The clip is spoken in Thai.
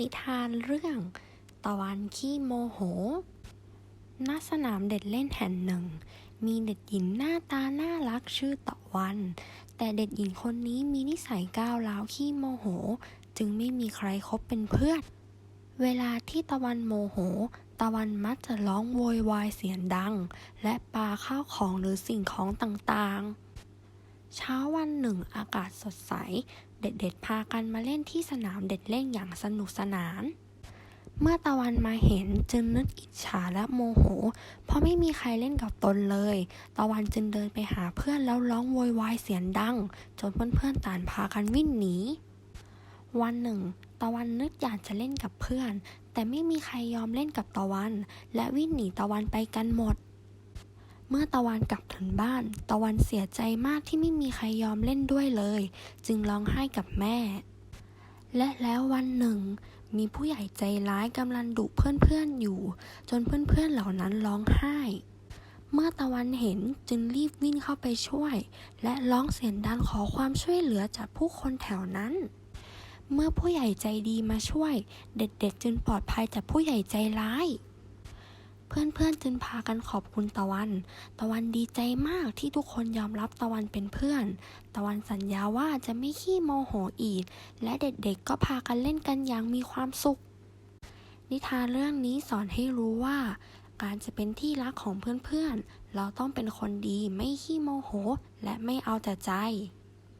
นิทานเรื่อง ตะวันขี้โมโห ณ สนามเด็กเล่นแห่งหนึ่ง มีเด็กหญิงหน้าตาน่ารักชื่อตะวัน แต่เด็กหญิงคนนี้มีนิสัยก้าวร้าวขี้โมโห จึงไม่มีใครคบเป็นเพื่อน เวลาที่ตะวันโมโห ตะวันมักจะร้องโวยวายเสียงดัง และปาข้าวของหรือสิ่งของต่างๆ เช้าวันหนึ่งอากาศสดใส เด็กๆพากันมาเล่นที่สนามเด็กเล่นอย่างสนุกสนาน เมื่อตะวันมาเห็นจึงนึกอิจฉาและโมโห เพราะไม่มีใครเล่นกับตนเลย ตะวันจึงเดินไปหาเพื่อนแล้วร้องโวยวายเสียงดัง จนเพื่อนๆต่างพากันวิ่งหนี วันหนึ่ง ตะวันนึกอยากจะเล่นกับเพื่อน แต่ไม่มีใครยอมเล่นกับตะวัน และวิ่งหนีตะวันไปกันหมด เมื่อตะวันกลับถึงบ้าน ตะวันเสียใจมากที่ไม่มีใครยอมเล่นด้วยเลย จึงร้องไห้กับแม่ และแล้ววันหนึ่ง มีผู้ใหญ่ใจร้ายกำลังดุเพื่อนๆอยู่ จนเพื่อนๆเหล่านั้นร้องไห้ เมื่อตะวันเห็นจึงรีบวิ่งเข้าไปช่วย และร้องเสียงดังขอความช่วยเหลือจากผู้คนแถวนั้นเมื่อผู้ใหญ่ใจดีมาช่วย เด็กๆจึงปลอดภัยจากผู้ใหญ่ใจร้าย เพื่อนๆจึงพากันขอบคุณตะวัน ตะวันดีใจมากที่ทุกคนยอมรับตะวันเป็นเพื่อน ตะวันสัญญาว่าจะไม่ขี้โมโหอีก และเด็กๆก็พากันเล่นกันอย่างมีความสุข นิทานเรื่องนี้สอนให้รู้ว่า การจะเป็นที่รักของเพื่อนๆ เราต้องเป็นคนดีไม่ขี้โมโห และไม่เอาแต่ใจ